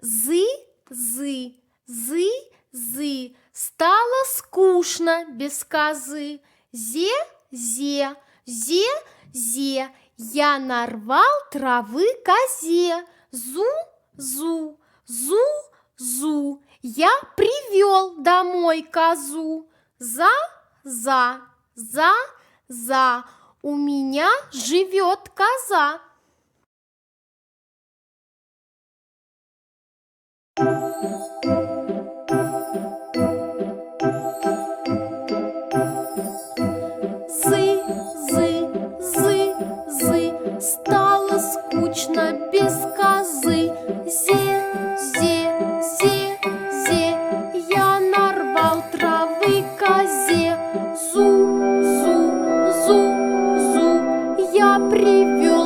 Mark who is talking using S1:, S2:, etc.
S1: Зы, зы, зы, зы, стало скучно без козы. Зе, зе, зе, зе, я нарвал травы козе. Зу, зу, зу, зу, я привел домой козу. За, за, за, за, у меня живет коза. Зы, зы, зы, зы, стало скучно без козы. Зе, зе, зе, зе, я нарвал травы козе. Зу, зу, зу, зу, я привел